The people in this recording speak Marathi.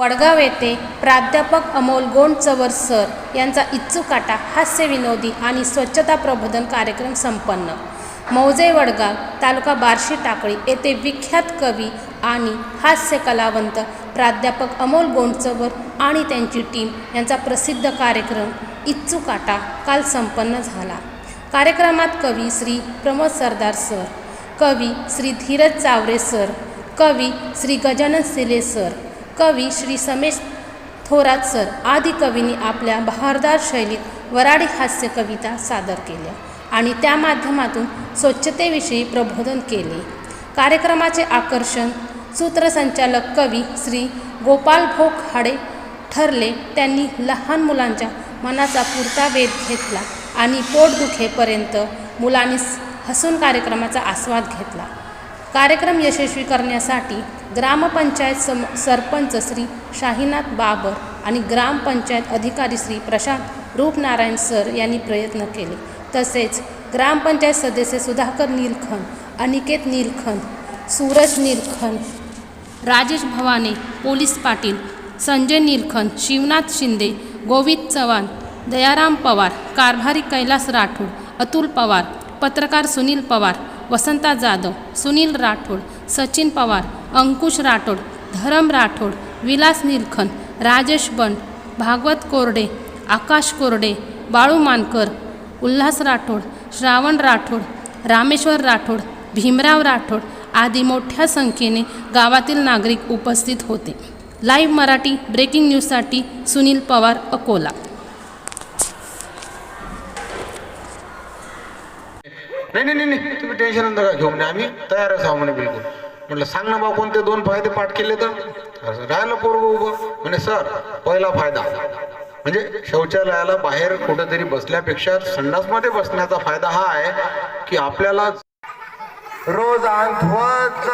वडगाव येथे प्राध्यापक अमोल गोंडचवर सर यांचा इच्चुकाटा हास्यविनोदी आणि स्वच्छता प्रबोधन कार्यक्रम संपन्न. मौजे वडगाव तालुका बार्शी टाकळी येथे विख्यात कवी आणि हास्य कलावंत प्राध्यापक अमोल गोंडचवर आणि त्यांची टीम यांचा प्रसिद्ध कार्यक्रम इच्चुकाटा काल संपन्न झाला. कार्यक्रमात कवी श्री प्रमोद सरदार सर कवी श्री धीरज चावरे सर कवी श्री गजानन सिले सर कवी श्री समेश थोरात सर आदी कवींनी आपल्या बहारदार शैलीत वराडी हास्य कविता सादर केल्या आणि त्या माध्यमातून स्वच्छतेविषयी प्रबोधन केले. कार्यक्रमाचे आकर्षण सूत्रसंचालक कवी श्री गोपाल भोग हाडे ठरले. त्यांनी लहान मुलांच्या मनाचा पुरता वेध घेतला आणि पोटदुखेपर्यंत मुलांनी हसून कार्यक्रमाचा आस्वाद घेतला. कार्यक्रम यशस्वी करण्यासाठी ग्रामपंचायत सम सरपंच श्री शाहीनाथ बाबर आणि ग्रामपंचायत अधिकारी श्री प्रशांत रूपनारायण सर यांनी प्रयत्न केले. तसेच ग्रामपंचायत सदस्य सुधाकर नीलखन अनिकेत नीलखन सूरज नीलखन राजेश भवाने पोलीस पाटील संजय नीलखन शिवनाथ शिंदे गोविंद चव्हाण दयाराम पवार कारभारी कैलास राठोड अतुल पवार पत्रकार सुनील पवार वसंता जाधव सुनील राठोड सचिन पवार अंकुश राठोड धरम राठोड विलास निलखन राजेश बंड भागवत कोरडे आकाश कोरडे बाळू मानकर उल्हास राठोड श्रावण राठोड रामेश्वर राठोड भीमराव राठोड आदी मोठ्या संख्येने गावातील नागरिक उपस्थित होते. लाईव्ह मराठी ब्रेकिंग न्यूजसाठी सुनील पवार अकोला. नाही नाही नाही नाही. तुम्ही टेन्शन नका घेऊ. नये आम्ही तयारच आहो म्हणे बिलकुल. म्हटलं सांग ना भाऊ कोणते दोन फायदे पाठ केले तर? राहिलं पोरग उभं. म्हणे सर पहिला फायदा म्हणजे शौचालयाला बाहेर कुठेतरी बसल्यापेक्षा संडासमध्ये बसण्याचा फायदा हा आहे की आपल्याला रोज अंथवत